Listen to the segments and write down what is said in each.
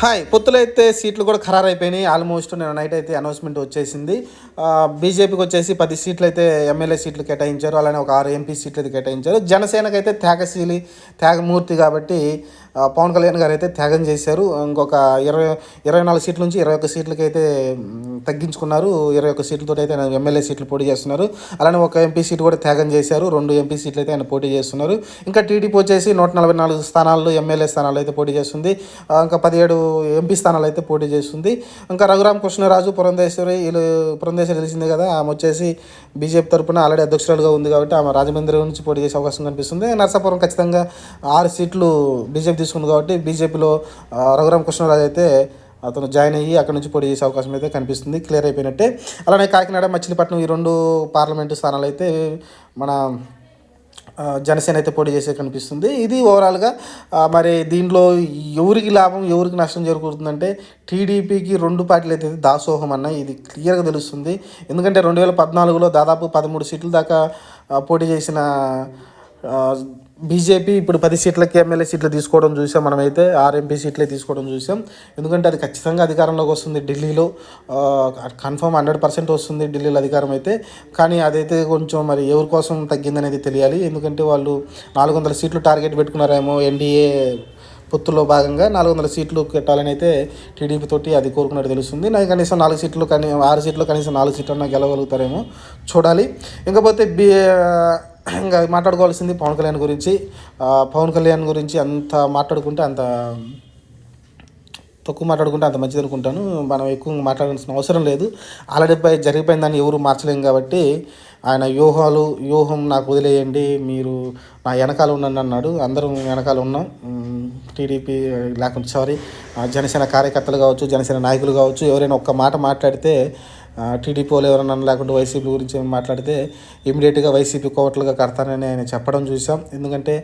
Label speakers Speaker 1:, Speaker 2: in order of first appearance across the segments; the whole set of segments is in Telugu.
Speaker 1: హాయ్ పొత్తులో అయితే సీట్లు కూడా ఖరారు అయిపోయినాయి ఆల్మోస్ట్ నేను నైట్ అయితే అనౌన్స్మెంట్ వచ్చేసింది. బీజేపీకి వచ్చేసి పది సీట్లు అయితే ఎమ్మెల్యే సీట్లు కేటాయించారు. అలానే ఒక ఆరు ఎంపీ సీట్లు అయితే కేటాయించారు. జనసేనకైతే త్యాగశీలి త్యాగమూర్తి కాబట్టి పవన్ కళ్యాణ్ గారు అయితే త్యాగం చేశారు. ఇంకొక ఇరవై ఇరవై నాలుగు సీట్ల నుంచి ఇరవై ఒక్క సీట్లకి అయితే తగ్గించుకున్నారు. ఇరవై ఒక్క సీట్లతో అయితే ఆయన ఎమ్మెల్యే సీట్లు పోటీ చేస్తున్నారు. అలానే ఒక ఎంపీ సీట్ కూడా త్యాగం చేశారు. రెండు ఎంపీ సీట్లు అయితే ఆయన పోటీ చేస్తున్నారు. ఇంకా టీడీపీ వచ్చేసి నూట నలభై నాలుగు స్థానాల్లో ఎమ్మెల్యే స్థానాలు అయితే పోటీ చేస్తుంది. ఇంకా పదిహేడు ఎంపీ స్థానాలు అయితే పోటీ చేస్తుంది. ఇంకా రఘురామ కృష్ణరాజు పురంధేశ్వరి వీళ్ళు పురంధేశ్వరి తెలిసిందే కదా. ఆమె వచ్చేసి బీజేపీ తరఫున ఆల్రెడీ అధ్యక్షురాలుగా ఉంది కాబట్టి ఆమె రాజమండ్రి నుంచి పోటీ చేసే అవకాశం కనిపిస్తుంది. నర్సాపురం ఖచ్చితంగా ఆరు సీట్లు బీజేపీ తీసుకుంది కాబట్టి బీజేపీలో రఘురామ కృష్ణరాజు అయితే అతను జాయిన్ అయ్యి అక్కడ నుంచి పోటీ చేసే అవకాశం అయితే కనిపిస్తుంది క్లియర్ అయిపోయినట్టే. అలానే కాకినాడ మచిలీపట్నం ఈ రెండు పార్లమెంటు స్థానాలు అయితే మన జనసేన అయితే పోటీ చేసే కనిపిస్తుంది. ఇది ఓవరాల్గా మరి దీంట్లో ఎవరికి లాభం ఎవరికి నష్టం జరుగుతుందంటే టీడీపీకి రెండు పార్టీలు అయితే దాసోహం అన్న ఇది క్లియర్గా తెలుస్తుంది. ఎందుకంటే రెండు వేల పద్నాలుగులో దాదాపు పదమూడు సీట్ల దాకా పోటీ చేసిన బీజేపీ ఇప్పుడు పది సీట్లకి ఎమ్మెల్యే సీట్లు తీసుకోవడం చూసాం మనమైతే ఆర్ఎంపీ సీట్లే తీసుకోవడం చూసాం. ఎందుకంటే అది ఖచ్చితంగా అధికారంలోకి వస్తుంది ఢిల్లీలో. కన్ఫర్మ్ హండ్రెడ్ పర్సెంట్ వస్తుంది ఢిల్లీలో అధికారం అయితే. కానీ అదైతే కొంచెం మరి ఎవరి కోసం తగ్గిందనేది తెలియాలి. ఎందుకంటే వాళ్ళు నాలుగు వందల సీట్లు టార్గెట్ పెట్టుకున్నారేమో ఎన్డీఏ పొత్తులో భాగంగా నాలుగు వందల సీట్లు పెట్టాలని అయితే టీడీపీ తోటి అది కోరుకున్నట్టు తెలుస్తుంది. నాకు కనీసం నాలుగు సీట్లు కానీ ఆరు సీట్లు కనీసం నాలుగు సీట్లు అన్నా గెలవగలుగుతారేమో చూడాలి. ఇంకపోతే బి ఇంకా మాట్లాడుకోవాల్సింది పవన్ కళ్యాణ్ గురించి. పవన్ కళ్యాణ్ గురించి అంత మాట్లాడుకుంటే అంత తక్కువ మాట్లాడుకుంటే అంత మంచిది అనుకుంటాను. మనం ఎక్కువ మాట్లాడాల్సిన అవసరం లేదు. ఆల్రెడీ జరిగిపోయిన దాన్ని ఎవరు మార్చలేం కాబట్టి ఆయన వ్యూహాలు వ్యూహం నాకు వదిలేయండి. మీరు నా వెనకాల ఉండండి అన్నాడు. అందరం వెనకాల ఉన్నాం. టీడీపీ లేకుంటే సారీ జనసేన కార్యకర్తలు కావచ్చు జనసేన నాయకులు కావచ్చు ఎవరైనా ఒక్క మాట మాట్లాడితే టీడీపీ వాళ్ళు ఎవరైనా లేకుంటే వైసీపీ గురించి మాట్లాడితే ఇమీడియట్గా వైసీపీ కోవట్లుగా కడతానని ఆయన చెప్పడం చూసాం. ఎందుకంటే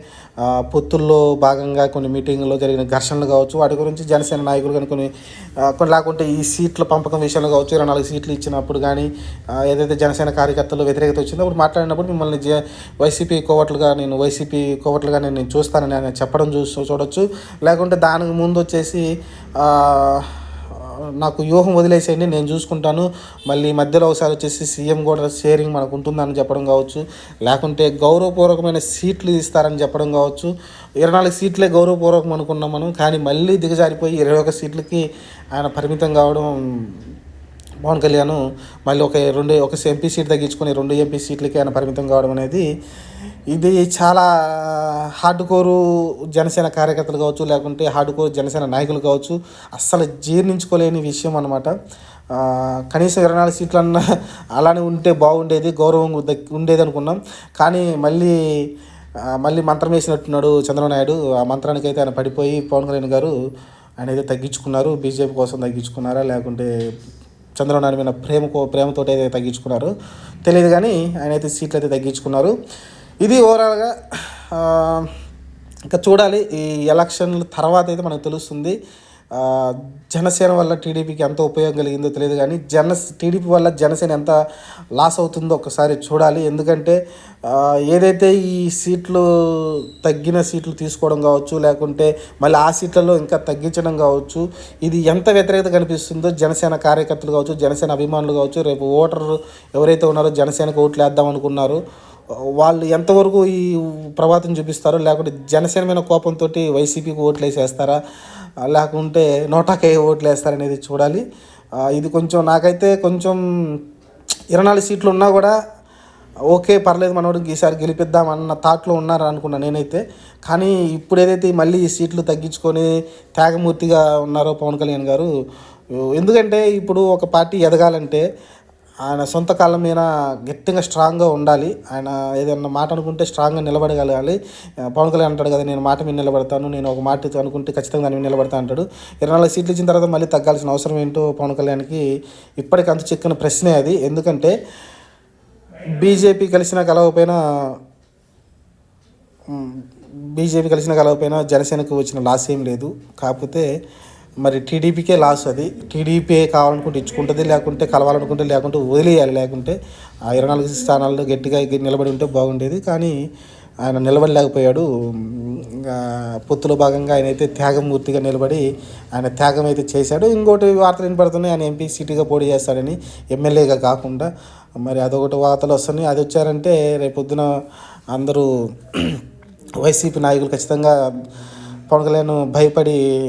Speaker 1: పొత్తుల్లో భాగంగా కొన్ని మీటింగ్లో జరిగిన ఘర్షణలు కావచ్చు వాటి గురించి జనసేన నాయకులు కానీ కొన్ని కొన్ని లేకుంటే ఈ సీట్ల పంపకం విషయంలో కావచ్చు ఇరవై నాలుగు సీట్లు ఇచ్చినప్పుడు కానీ ఏదైతే జనసేన కార్యకర్తలు వ్యతిరేకత వచ్చిందో అప్పుడు మాట్లాడినప్పుడు మిమ్మల్ని జ వైసీపీ కోవట్లుగా నేను వైసీపీ కోవట్లుగా నేను చూస్తానని ఆయన చెప్పడం చూ చూడొచ్చు. లేకుంటే దానికి ముందు వచ్చేసి నాకు వ్యూహం వదిలేసేయండి నేను చూసుకుంటాను. మళ్ళీ మధ్యలో ఒకసారి వచ్చేసి సీఎం కూడా షేరింగ్ మనకు ఉంటుందని చెప్పడం కావచ్చు. లేకుంటే గౌరవపూర్వకమైన సీట్లు ఇస్తారని చెప్పడం కావచ్చు. ఇరవై నాలుగు సీట్లే గౌరవపూర్వకం అనుకున్నాం మనం కానీ మళ్ళీ దిగజారిపోయి ఇరవై ఒక సీట్లకి ఆయన పరిమితం కావడం పవన్ కళ్యాణ్ మళ్ళీ ఒక రెండు ఒక ఎంపీ సీట్ తగ్గించుకొని రెండు ఎంపీ సీట్లకి ఆయన పరిమితం కావడం అనేది ఇది చాలా హార్డ్ కోరు జనసేన కార్యకర్తలు కావచ్చు లేకుంటే హార్డ్ కోరు జనసేన నాయకులు కావచ్చు అస్సలు జీర్ణించుకోలేని విషయం అనమాట కనీసం ఇరవై నాలుగు సీట్లు అన్న అలానే ఉంటే బాగుండేది గౌరవం ఉండేది అనుకున్నాం. కానీ మళ్ళీ మళ్ళీ మంత్రం వేసినట్టున్నాడు చంద్రబాబు నాయుడు. ఆ మంత్రానికి అయితే ఆయన పడిపోయి పవన్ కళ్యాణ్ గారు ఆయన అయితే తగ్గించుకున్నారు బీజేపీ కోసం తగ్గించుకున్నారా లేకుంటే చంద్రబాబు నాయుడు మీద ప్రేమకు ప్రేమతో అయితే తగ్గించుకున్నారు. తెలియదు కానీ ఆయన అయితే సీట్లు అయితే తగ్గించుకున్నారు ఇది ఓవరాల్గా ఇంకా చూడాలి. ఈ ఎలక్షన్ల తర్వాత అయితే మనకు తెలుస్తుంది. జనసేన వల్ల టీడీపీకి ఎంత ఉపయోగం కలిగిందో తెలియదు కానీ జన టీడీపీ వల్ల జనసేన ఎంత లాస్ అవుతుందో ఒకసారి చూడాలి. ఎందుకంటే ఏదైతే ఈ సీట్లు తగ్గిన సీట్లు తీసుకోవడం కావచ్చు లేకుంటే మళ్ళీ ఆ సీట్లలో ఇంకా తగ్గించడం కావచ్చు ఇది ఎంత వ్యతిరేకత కనిపిస్తుందో జనసేన కార్యకర్తలు కావచ్చు జనసేన అభిమానులు కావచ్చు రేపు ఓటర్లు ఎవరైతే ఉన్నారో జనసేనకు ఓట్లు వేద్దాం అనుకున్నారు వాళ్ళు ఎంతవరకు ఈ ప్రభాతం చూపిస్తారో లేకుంటే జనసేన మీద కోపంతో వైసీపీకి ఓట్లు వేసేస్తారా లేకుంటే నోటాకే ఓట్లు వేస్తారనేది చూడాలి ఇది కొంచెం నాకైతే కొంచెం ఇరవై నాలుగు సీట్లు ఉన్నా కూడా ఓకే పర్లేదు మనోడికి ఈసారి గెలిపిద్దాం అన్న థాట్లో ఉన్నారు అనుకున్నా నేనైతే. కానీ ఇప్పుడు ఏదైతే మళ్ళీ ఈ సీట్లు తగ్గించుకొని త్యాగమూర్తిగా ఉన్నారో పవన్ కళ్యాణ్ గారు ఎందుకంటే ఇప్పుడు ఒక పార్టీ ఎదగాలంటే ఆయన సొంత కాళ్ళ మీద గట్టిగా స్ట్రాంగ్గా ఉండాలి. ఆయన ఏదైనా మాట అనుకుంటే స్ట్రాంగ్గా నిలబడగలగాలి. పవన్ కళ్యాణ్ అంటాడు కదా నేను మాట మీద నిలబడతాను నేను ఒక మాట అనుకుంటే ఖచ్చితంగా దాని మీద నిలబడతా అంటాడు. ఇరవై నాలుగు సీట్లు ఇచ్చిన తర్వాత మళ్ళీ తగ్గాల్సిన అవసరం ఏంటో పవన్ కళ్యాణ్కి ఇప్పటికి అంత చిక్కని ప్రశ్నే అది. ఎందుకంటే బీజేపీ కలిసినా కలవకపోయినా బీజేపీ కలిసిన కలవకపోయినా జనసేనకు వచ్చిన లాస్ ఏం లేదు. కాకపోతే మరి టీడీపీకే లాస్ అది. టీడీపీ కావాలనుకుంటే ఇచ్చుకుంటుంది లేకుంటే కలవాలనుకుంటే లేకుంటే వదిలేయాలి లేకుంటే ఆ ఇరవై నాలుగు స్థానాల్లో గట్టిగా నిలబడి ఉంటే బాగుండేది. కానీ ఆయన నిలబడలేకపోయాడు. పొత్తులో భాగంగా ఆయన అయితే త్యాగమూర్తిగా నిలబడి ఆయన త్యాగం అయితే చేశాడు. ఇంకోటి వార్తలు వినపడుతున్నాయి. ఆయన ఎంపీ సీటుగా పోటీ చేస్తాడని ఎమ్మెల్యేగా కాకుండా మరి అదొకటి వార్తలు వస్తున్నాయి. అది వచ్చారంటే రేపొద్దున అందరూ వైసీపీ నాయకులు ఖచ్చితంగా పవన్ కళ్యాణ్ భయపడి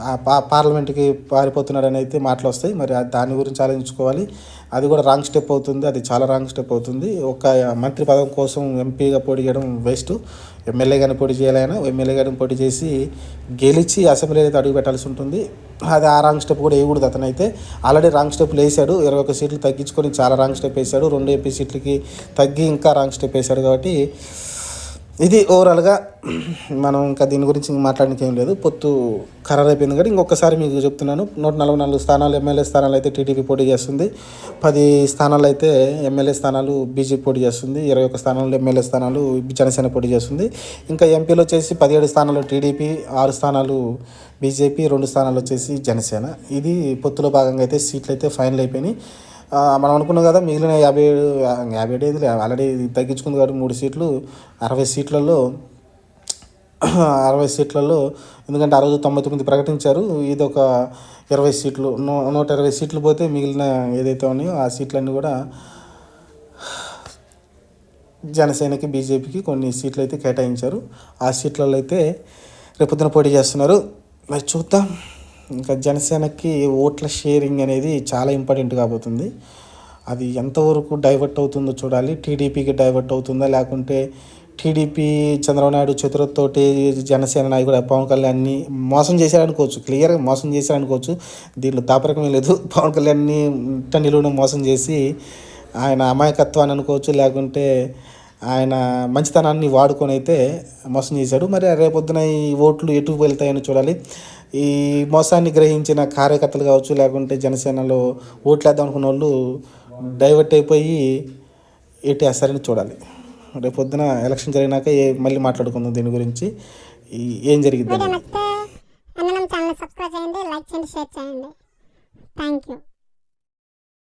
Speaker 1: ఆ పా- పార్లమెంట్కి పారిపోతున్నాడని అయితే మాటలు వస్తాయి మరి దాని గురించి ఆలోచించుకోవాలి. అది కూడా రాంగ్ స్టెప్ అవుతుంది. అది చాలా రాంగ్ స్టెప్ అవుతుంది. ఒక మంత్రి పదం కోసం ఎంపీగా పోటీ చేయడం వేస్ట్. ఎమ్మెల్యేగానే పోటీ చేయాలైనా ఎమ్మెల్యేగానే పోటీ చేసి గెలిచి అసెంబ్లీ అయితే అడుగు పెట్టాల్సి ఉంటుంది. అది ఆ రాంగ్ స్టెప్ కూడా వేయకూడదు అతనైతే. ఆల్రెడీ రాంగ్ స్టెప్లు వేసాడు ఇరవై ఒక సీట్లు తగ్గించుకొని చాలా రాంగ్ స్టెప్ వేసాడు రెండు ఎంపీ సీట్లకి తగ్గి ఇంకా రాంగ్ స్టెప్ వేసాడు కాబట్టి ఇది ఓవరాల్గా మనం ఇంకా దీని గురించి మాట్లాడడానికి ఏం లేదు. పొత్తు ఖరారు అయిపోయింది కానీ ఇంకొకసారి మీకు చెప్తున్నాను. నూట నలభై నాలుగు స్థానాలు ఎమ్మెల్యే స్థానాలు అయితే టీడీపీ పోటీ చేస్తుంది. పది స్థానాలు అయితే ఎమ్మెల్యే స్థానాలు బీజేపీ పోటీ చేస్తుంది. ఇరవై ఒక్క స్థానాలు ఎమ్మెల్యే స్థానాలు జనసేన పోటీ చేస్తుంది. ఇంకా ఎంపీలు వచ్చేసి పదిహేడు స్థానాలు టీడీపీ ఆరు స్థానాలు బీజేపీ రెండు స్థానాలు వచ్చేసి జనసేన. ఇది పొత్తులో భాగంగా అయితే సీట్లు అయితే ఫైనల్ అయిపోయినాయి. మనం అనుకున్నాం కదా మిగిలిన యాభై ఏడు యాభై ఏడు ఐదులే ఆల్రెడీ తగ్గించుకుంది కాబట్టి మూడు సీట్లు అరవై సీట్లలో అరవై సీట్లలో ఎందుకంటే ఆ రోజు తొంభై తొమ్మిది ప్రకటించారు ఇది ఒక ఇరవై సీట్లు నూ నూట ఇరవై సీట్లు పోతే మిగిలిన ఏదైతే ఉన్నాయో ఆ సీట్లన్నీ కూడా జనసేనకి బీజేపీకి కొన్ని సీట్లు అయితే కేటాయించారు. ఆ సీట్లలో అయితే రేపొద్దున పోటీ చేస్తున్నారు. మరి చూద్దాం. ఇంకా జనసేనకి ఓట్ల షేరింగ్ అనేది చాలా ఇంపార్టెంట్ కాబోతుంది. అది ఎంతవరకు డైవర్ట్ అవుతుందో చూడాలి. టీడీపీకి డైవర్ట్ అవుతుందా? లేకుంటే టీడీపీ చంద్రబాబు నాయుడు చేతులతోటి జనసేన నాయకుడు పవన్ కళ్యాణ్ని మోసం చేశారనుకోవచ్చు. క్లియర్గా మోసం చేశారనుకోవచ్చు. దీంట్లో దాపరకమే లేదు. పవన్ కళ్యాణ్ని ఇంట మోసం చేసి ఆయన అమాయకత్వాన్ని అనుకోవచ్చు. లేకుంటే ఆయన మంచితనాన్ని వాడుకొని అయితే మోసం చేశాడు. మరి రేపొద్దున ఈ ఓట్లు ఎటు వెళ్తాయని చూడాలి. ఈ మోసాన్ని గ్రహించిన కార్యకర్తలు కావచ్చు లేకుంటే జనసేనలో ఓట్లేద్దాం అనుకున్న వాళ్ళు డైవర్ట్ అయిపోయి ఎటు వేస్తారని చూడాలి. రేపొద్దున ఎలక్షన్ జరిగినాక ఏ మళ్ళీ మాట్లాడుకుందాం దీని గురించి. ఏం
Speaker 2: జరిగింది ఛానల్ సబ్స్క్రైబ్ చేయండి లైక్ చేయండి షేర్ చేయండి. Thank you.